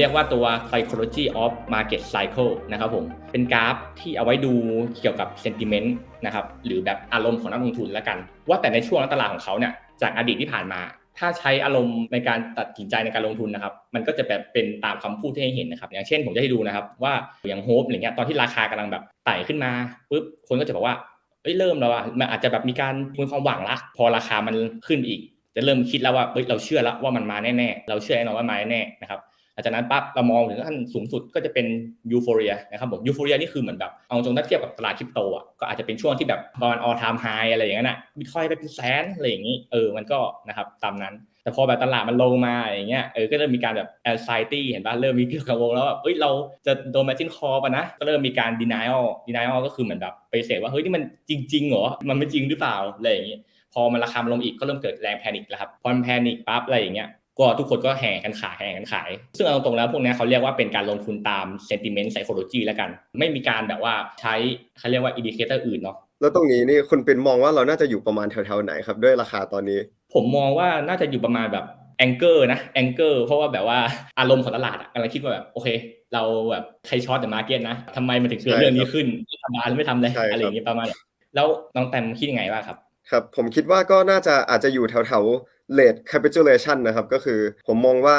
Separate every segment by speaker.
Speaker 1: เรียกว่าตัว psychology of market cycle นะครับผม เป็นกราฟที่เอาไว้ดูเกี่ยวกับ sentiment นะครับ หรือแบบอารมณ์ของนักลงทุนแล้วกัน ว่าแต่ในช่วงตลาดของเขาเนี่ย จากอดีตที่ผ่านมา ถ้าใช้อารมณ์ในการตัดสินใจในการลงทุนนะครับ มันก็จะแบบเป็นตามคำพูดที่ให้เห็นนะครับ อย่างเช่นผมจะให้ดูนะครับ ว่าอย่างโฮปอะไรเงี้ย ตอนที่ราคากำลังแบบไต่ขึ้นมาปุ๊บ คนก็จะบอกว่าเอ้ยเริ่มแล้วอะ มันอาจจะแบบมีการมีความหวังละ พอราคามันขึ้นอีก จะเริ่มคิดแล้วว่าเอ้ย เราเชื่อแล้วว่ามันมาแน่ๆ เราเชื่อแน่นอนว่ามาแน่ๆ นะครับ ลังจากนั้นปั๊บเรามองถึงขั้นสูงสุดก็จะเป็นยูโฟเรียนะครับผมยูโฟเรียนี่คือเหมือนแบบเอาตรงถ้าเทียบกับตลาดคริปโตอะก็อาจจะเป็นช่วงที่แบบประมาณ all time high อะไรอย่างนั้นอะบิตคอยไปเป็นแสนอะไรอย่างนี้เออมันก็นะครับตามนั้น แต่พอแบบตลาดมันลงมาอย่างเงี้ยเออก็เริ่มมีการแบบ anxiety เห็นป่ะเริ่มมีเกี่ยวกับวงแล้วแบบเอ้ยเราจะโดน margin call ป่ะนะก็เริ่มมีการ denial denial ก็คือเหมือนแบบไปเสกว่าเฮ้ยนี่มันจริงๆเหรอมันไม่จริงหรือเปล่าอะไรอย่างงี้พอมันราคาลงอีกก็เริ่มเกิดแรงแพนิคแล้วครับพอแพนิคปั๊บอะไรอย่างเงี้ย ก็ทุกคนก็แห่กันขายแห่กันขาย ซึ่งเอาตรงๆแล้วพวกนี้เขาเรียกว่าเป็นการลงทุนตาม sentiment psychology แล้วกัน ไม่มีการแบบว่าใช้เขาเรียกว่า indicator อื่นเนาะ
Speaker 2: แล้วตรงนี้นี่คุณเป็นมองว่าเราน่าจะอยู่ประมาณแถวๆไหนครับ ด้วยราคาตอนนี้
Speaker 1: ผมมองว่าน่าจะอยู่ประมาณแบบแองเกอร์นะแองเกอร์เพราะว่าแบบว่าอารมณ์ของตลาดอะกำลังคิดว่าแบบโอเค เราแบบใครช็อตเดอะมาร์เก็ตนะทำไมมันถึงเกิดเรื่องนี้ขึ้นไม่ทำงานไม่ทำเลย
Speaker 2: ใช่ครับ
Speaker 1: อะไรอย่างนี้ประมาณนั้นแล้วน้องแตมคิดยังไงบ้างครับ
Speaker 2: ครับผมคิดว่าก็น่าจะอาจจะอยู่แถวๆ late capitulation นะครับ ก็คือผมมองว่า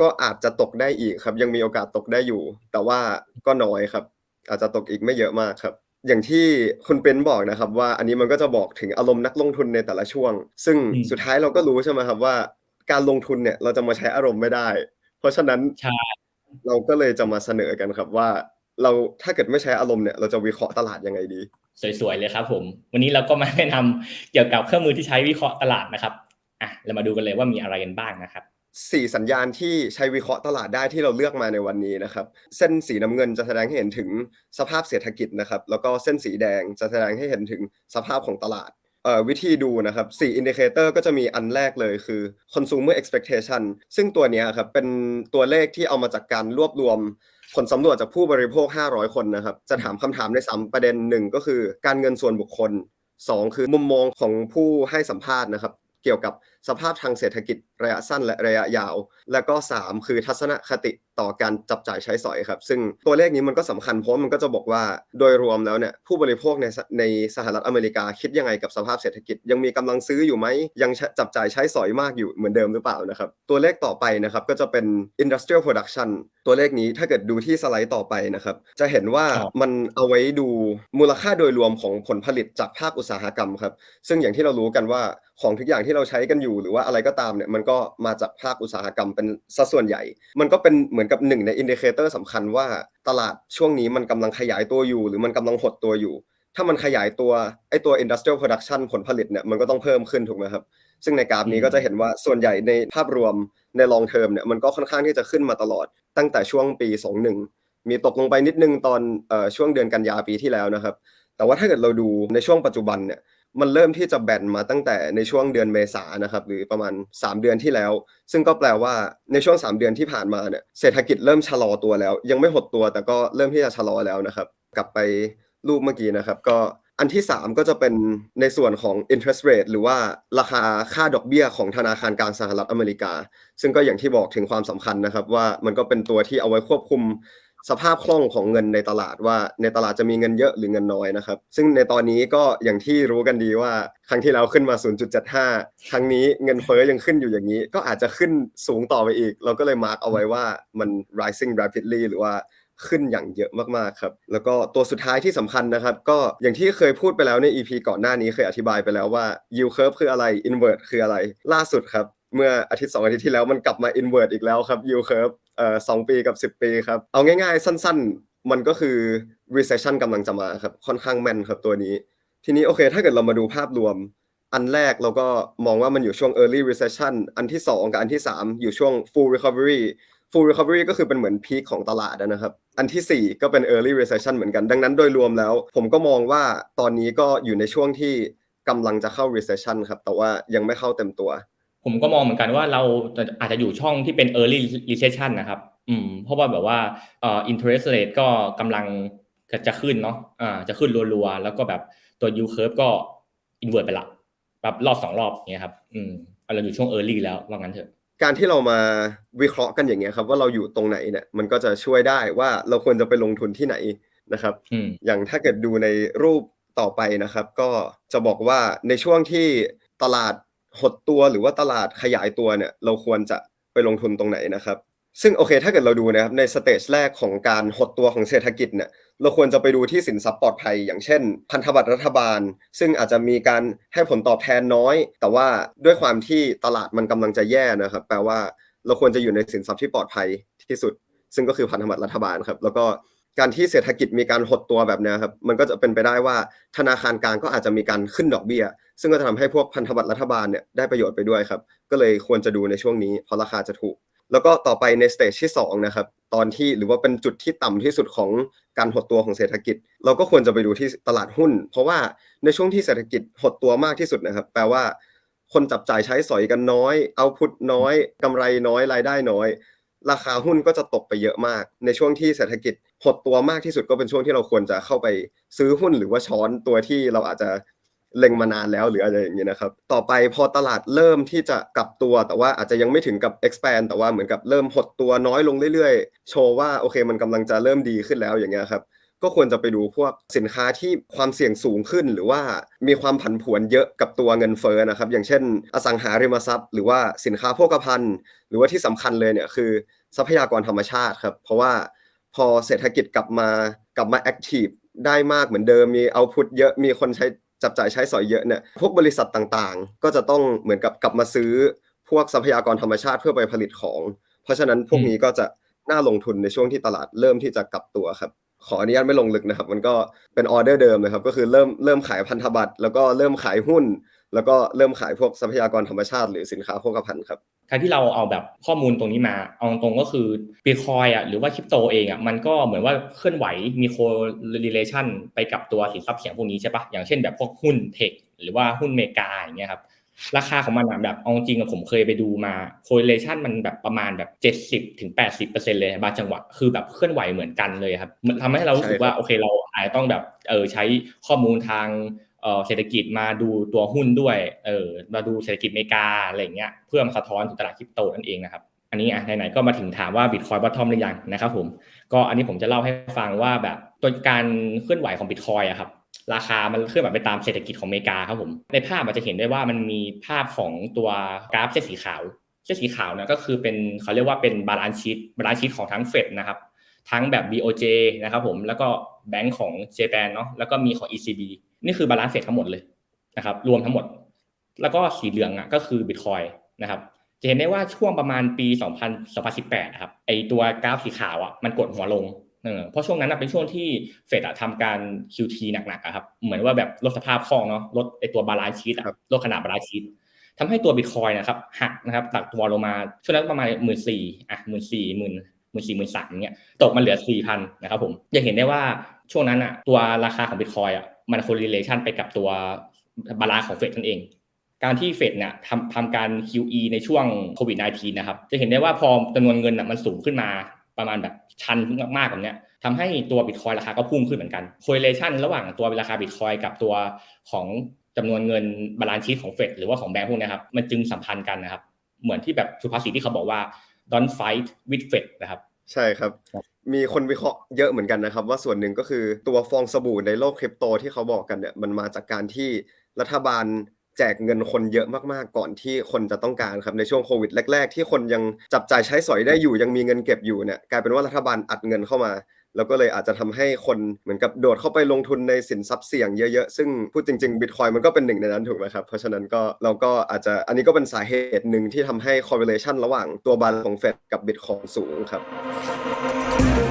Speaker 2: ก็อาจจะตกได้อีกครับ ยังมีโอกาสตกได้อยู่ แต่ว่าก็น้อยครับ อาจจะตกอีกไม่เยอะมากครับ อย่างที่คุณเป็นบอกนะครับ ว่าอันนี้มันก็จะบอกถึงอารมณ์นักลงทุนในแต่ละช่วง ซึ่ง
Speaker 1: อืม
Speaker 2: สุดท้ายเราก็รู้ใช่ไหมครับว่า การลงทุนเนี่ยเราจะมาใช้อารมณ์ไม่ได้ เพราะฉะนั้น
Speaker 1: ใช่
Speaker 2: เราก็เลยจะมาเสนอกันครับว่า เราถ้าเกิดไม่ใช้อารมณ์เนี่ยเราจะวิเคราะห์ตลาดยังไงดี
Speaker 1: สวยๆเลยครับผม วันนี้เราก็มาแนะนำเกี่ยวกับเครื่องมือที่ใช้วิเคราะห์ตลาดนะครับอะเรามาดูกันเลยว่ามีอะไรกันบ้างนะครับ
Speaker 2: สี่สัญญาณที่ใช้วิเคราะห์ตลาดได้ที่เราเลือกมาในวันนี้นะครับ เส้นสีน้ำเงินจะแสดงให้เห็นถึงสภาพเศรษฐกิจนะครับ แล้วก็เส้นสีแดงจะแสดงให้เห็นถึงสภาพของตลาดเอ่อ วิธีดูนะครับ4 indicator ก็จะมีอันแรกเลยคือ consumer expectation ซึ่งตัวนี้ครับเป็นตัวเลขที่เอามาจากการรวบรวมผลสำรวจจากผู้บริโภค 500 คนนะครับ จะถามคำถามใน3ประเด็นหนึ่งก็คือการเงินส่วนบุคคล 2 คือมุมมองของผู้ให้สัมภาษณ์นะครับ เกี่ยวกับ สภาพทางเศรษฐกิจระยะสั้นและระยะยาว แล้วก็ 3 คือทัศนคติต่อการจับจ่ายใช้สอยครับ ซึ่งตัวเลขนี้มันก็สำคัญเพราะมันก็จะบอกว่าโดยรวมแล้วเนี่ยผู้บริโภคในสในสหรัฐอเมริกาคิดยังไงกับสภาพเศรษฐกิจ ยังมีกำลังซื้ออยู่ไหม ยังจับจ่ายใช้สอยมากอยู่เหมือนเดิมหรือเปล่านะครับ ตัวเลขต่อไปนะครับก็จะเป็น industrial production ตัวเลขนี้ถ้าเกิดดูที่สไลด์ต่อไปนะครับ จะเห็นว่ามันเอาไว้ดูมูลค่าโดยรวมของผลผลิตจากภาคอุตสาหกรรมครับซึ่งอย่างที่เรารู้กันว่าของทุกอย่างที่เราใช้กันอยู่หรือว่าอะไรก็ตามเนี่ยมันก็มาจากภาคอุตสาหกรรมเป็นสัดส่วนใหญ่ มันก็เป็นเหมือนกับหนึ่งในอินดิเคเตอร์สำคัญว่าตลาดช่วงนี้มันกำลังขยายตัวอยู่ หรือมันกำลังหดตัวอยู่ ถ้ามันขยายตัวไอตัว industrial production ผลผลิตเนี่ยมันก็ต้องเพิ่มขึ้นถูกไหมครับซึ่งในกราฟนี้ก็จะเห็นว่าส่วนใหญ่ในภาพรวมใน long term เนี่ยมันก็ค่อนข้างที่จะขึ้นมาตลอด ตั้งแต่ช่วงปี 21 มีตกลงไปนิดนึงตอนออช่วงเดือนกันยาปีที่แล้วนะครับ แต่ว่าถ้าเกิดเราดูในช่วงปัจจุบันเนี่ย มันเริ่มที่จะแบนมาตั้งแต่ในช่วงเดือนเมษานะครับหรือประมาณ 3 เดือนที่แล้ว ซึ่งก็แปลว่าในช่วง 3 เดือนที่ผ่านมาเนี่ยเศรษฐกิจเริ่มชะลอตัวแล้ว ยังไม่หดตัวแต่ก็เริ่มที่จะชะลอแล้วนะครับ กลับไปรูปเมื่อกี้นะครับ ก็อันที่ 3 ก็จะเป็นในส่วนของ interest rate หรือว่าราคาค่าดอกเบี้ยของธนาคารกลางสหรัฐอเมริกา ซึ่งก็อย่างที่บอกถึงความสำคัญนะครับ ว่ามันก็เป็นตัวที่เอาไว้ควบคุม สภาพคล่องของเงินในตลาดว่าในตลาดจะมีเงินเยอะหรือเงินน้อยนะครับ ซึ่งในตอนนี้ก็อย่างที่รู้กันดีว่า ครั้งที่แล้วขึ้นมา 0.75 ครั้งนี้เงินเฟ้อยังขึ้นอยู่อย่างนี้ ก็อาจจะขึ้นสูงต่อไปอีก เราก็เลยมาร์กเอาไว้ว่ามัน rising rapidly หรือว่าขึ้นอย่างเยอะมากๆครับ แล้วก็ตัวสุดท้ายที่สำคัญนะครับ ก็อย่างที่เคยพูดไปแล้วใน EP ก่อนหน้านี้เคยอธิบายไปแล้วว่า yield curve คืออะไร invert คืออะไร ล่าสุดครับ เมื่ออาทิตย์สองอาทิตย์ที่แล้วมันกลับมา invert อีกแล้วครับ yield curve เอ่อสองปีกับ10ปีครับ เอาง่ายๆ สั้นๆ มันก็คือ recession กำลังจะมาครับ ค่อนข้างแม่นครับตัวนี้ ทีนี้โอเค ถ้าเกิดเรามาดูภาพรวม อันแรกเราก็มองว่ามันอยู่ช่วง early recession อันที่ 2 กับอันที่ 3 อยู่ช่วง full recovery full recovery ก็คือเป็นเหมือนพีคของตลาดนะครับ อันทีสี่4 ก็เป็น early recession เหมือนกัน ดังนั้นโดยรวมแล้ว ผมก็มองว่าตอนนี้ก็อยู่ในช่วงที่กำลังจะเข้า recession ครับ แต่ว่ายังไม่เข้าเต็มตัว
Speaker 1: ผมก็มองเหมือนกันว่าเราจะอาจจะอยู่ช่องที่เป็น early recession นะครับ อืม เพราะว่าแบบว่าเอ่อ interest rate ก็กำลังจะขึ้นเนาะ อ่า จะขึ้นรัวๆ แล้วก็แบบตัว yield curve ก็ invert ไปละ แบบรอบสองรอบเงี้ยครับ อืม เราอยู่ช่วง early แล้วว่างั้นเถอะ
Speaker 2: การที่เรามาวิเคราะห์กันอย่างเงี้ยครับ ว่าเราอยู่ตรงไหนเนี่ย มันก็จะช่วยได้ว่าเราควรจะไปลงทุนที่ไหนนะครับ
Speaker 1: อืม
Speaker 2: อย่างถ้าเกิดดูในรูปต่อไปนะครับ ก็จะบอกว่าในช่วงที่ตลาด หดตัวหรือว่าตลาดขยายตัวเนี่ยเราควรจะไปลงทุนตรงไหนนะครับ ซึ่งโอเคถ้าเกิดเราดูนะครับในสเตจแรกของการหดตัวของเศรษฐกิจเนี่ยเราควรจะไปดูที่สินทรัพย์ปลอดภัย อย่างเช่น พันธบัตรรัฐบาล ซึ่งอาจจะมีการให้ผลตอบแทนน้อย แต่ว่าด้วยความที่ตลาดมันกำลังจะแย่นะครับแปลว่าเราควรจะอยู่ในสินทรัพย์ที่ปลอดภัยที่สุด ซึ่งก็คือพันธบัตรรัฐบาลครับแล้วก็ การที่เศรษฐกิจมีการหดตัวแบบนี้ครับมันก็จะเป็นไปได้ว่าธนาคารกลางก็อาจจะมีการขึ้นดอกเบี้ย ซึ่งก็จะทำให้พวกพันธบัตรรัฐบาลเนี่ยได้ประโยชน์ไปด้วยครับ ก็เลยควรจะดูในช่วงนี้เพราะราคาจะถูก แล้วก็ต่อไปในสเตจที่2นะครับตอนที่หรือว่าเป็นจุดที่ต่ำที่สุดของการหดตัวของเศรษฐกิจ เราก็ควรจะไปดูที่ตลาดหุ้น เพราะว่าในช่วงที่เศรษฐกิจหดตัวมากที่สุดนะครับ แปลว่า คนจับจ่ายใช้สอยกันน้อยเอาพุทน้อยกำไรน้อยรายได้น้อยราคาหุ้นก็จะตกไปเยอะมาก ในช่วงที่เศรษฐกิจ หดตัวมากที่สุดก็เป็นช่วงที่เราควรจะเข้าไปซื้อหุ้นหรือว่าช้อนตัวที่เราอาจจะเล็งมานานแล้วหรืออะไรอย่างเงี้ยนะครับ ต่อไปพอตลาดเริ่มที่จะกลับตัวแต่ว่าอาจจะยังไม่ถึงกับ expand แต่ว่าเหมือนกับเริ่มหดตัวน้อยลงเรื่อยๆ โชว์ว่าโอเคมันกำลังจะเริ่มดีขึ้นแล้วอย่างเงี้ยครับก็ควรจะไปดูพวกสินค้าที่ความเสี่ยงสูงขึ้น หรือว่ามีความผันผวนเยอะกับตัวเงินเฟ้อนะครับ อย่างเช่น อสังหาริมทรัพย์ หรือว่าสินค้าโภคภัณฑ์ หรือว่าที่สำคัญเลยเนี่ยคือทรัพยากรธรรมชาติครับเพราะว่า พอเศรษฐกิจกลับมากลับมาแอคทีฟได้มากเหมือนเดิมมีเอาพุทเยอะมีคนใช้จับจ่ายใช้สอยเยอะเนี่ยพวกบริษัทต่างๆ ก็จะต้องเหมือนกับกลับมาซื้อพวกทรัพยากรธรรมชาติเพื่อไปผลิตของ เพราะฉะนั้นพวกนี้ก็จะน่าลงทุนในช่วงที่ตลาดเริ่มที่จะกลับตัวครับ ขออนุญาตไม่ลงลึกนะครับ มันก็เป็นออเดอร์เดิมนะครับ ก็คือเริ่มเริ่มขายพันธบัตรแล้วก็เริ่มขายหุ้น แล้วก็เริ่มขายพวกทรัพยากรธรรมชาติ หรือสินค้าโภคภัณฑ์ครับ
Speaker 1: การที่เราเอาแบบข้อมูลตรงนี้มาเอาตรงก็คือบิตคอยอะหรือว่าคริปโตเองอะมันก็เหมือนว่าเคลื่อนไหวมีโคเรเลชันไปกับตัวสินทรัพย์เสี่ยงพวกนี้ใช่ปะอย่างเช่นแบบพวกหุ้นเทคหรือว่าหุ้นเมกาอย่างเงี้ยครับราคาของมันแบบเอาจริงอะผมเคยไปดูมาโคเรเลชันมันแบบประมาณแบบ 70ถึง80%เลยบางจังหวะคือแบบเคลื่อนไหวเหมือนกันเลยครับมันทำให้เรารู้สึกว่าโอเคเราอาจจะต้องแบบเออใช้ข้อมูลทาง เศรษฐกิจมาดูตัวหุ้นด้วยเออมาดูเศรษฐกิจอเมริกาอะไรเงี้ยเพื่อมาสะท้อนถึงตลาดคริปโตนั่นเองนะครับอันนี้อะไหนๆก็มาถึงถามว่าบิตคอยบอททอมหรือยังนะครับผมก็อันนี้ผมจะเล่าให้ฟังว่าแบบตัวการเคลื่อนไหวของบิตคอยอะครับราคามันเคลื่อนไหวไปตามเศรษฐกิจของอเมริกาครับผมในภาพมันจะเห็นได้ว่ามันมีภาพของตัวกราฟเส้นสีขาวเส้นสีขาวเนี่ยก็คือเป็นเขาเรียกว่าเป็นบาลานซ์ชีตบาลานซ์ชีตของทั้งเฟดนะครับทั้งแบบ BOJ นะครับผมแล้วก็แบงก์ของเจแปนเนาะแล้วก็มีของ ECB นี่คือบาลานซ์เฟดทั้งหมดเลยนะครับ รวมทั้งหมด แล้วก็สีเหลืองอะก็คือบิตคอยนะครับ จะเห็นได้ว่าช่วงประมาณปี 2000 2018ครับ ไอตัวกราฟสีขาวอะมันกดหัวลงเออเพราะช่วงนั้นนะเป็นช่วงที่เฟดอะทำการ QT หนักๆอะครับ เหมือนว่าแบบลดสภาพคล่องเนาะลดไอตัวบาลานซ์ชีตอะ
Speaker 2: ครับ
Speaker 1: ลดขนาดบาลานซ์ชีตทำให้ตัวบิตคอยนะครับหักนะครับตักตัวลงมาช่วงนั้นประมาณหมื่นสี่อะหมื่นสี่หมื่นหมื่นสี่หมื่นสามเนี่ยตกมาเหลือสี่พันนะครับผมจะเห็นได้ว่าช่วงนั้นอะตัวราคาของบิตคอยอะ มัน correlation ไปกับตัวบาลานซ์ของเฟดนั่นเอง การที่เฟดเนี่ยทำทำการ QE ในช่วงโควิด -19 นะครับ จะเห็นได้ว่าพอจำนวนเงินอะมันสูงขึ้นมาประมาณแบบชันมากๆแบบเนี้ยทำให้ตัวบิตคอยราคาก็พุ่งขึ้นเหมือนกัน correlation ระหว่างตัวราคาบิตคอยกับตัวของจำนวนเงินบาลานซ์ชีตของเฟดหรือว่าของแบงก์พวกนี้ครับ มันจึงสัมพันธ์กันนะครับ เหมือนที่แบบสุภาษิตที่เขาบอกว่า don't fight with Fed นะครับ
Speaker 2: ใช่
Speaker 1: ครับ
Speaker 2: มีคนวิเคราะห์เยอะเหมือนกันนะครับ ว่าส่วนหนึ่งก็คือตัวฟองสบู่ในโลกคริปโตที่เขาบอกกันเนี่ยมันมาจากการที่รัฐบาลแจกเงินคนเยอะมากๆ ก่อนที่คนจะต้องการครับในช่วงโควิดแรก ๆ ที่คนยังจับจ่ายใช้สอยได้อยู่ยังมีเงินเก็บอยู่เนี่ยกลายเป็นว่ารัฐบาลอัดเงินเข้ามา แล้วก็เลยอาจจะทำให้คนเหมือนกับโดดเข้าไปลงทุนในสินทรัพย์เสี่ยงเยอะๆ ซึ่งพูดจริงๆบิตคอยมันก็เป็นหนึ่งในนั้นถูกไหมครับ เพราะฉะนั้นก็เราก็อาจจะอันนี้ก็เป็นสาเหตุหนึ่งที่ทำให้ correlation ระหว่างตัวบาลของเฟดกับบิตคอยสูงครับ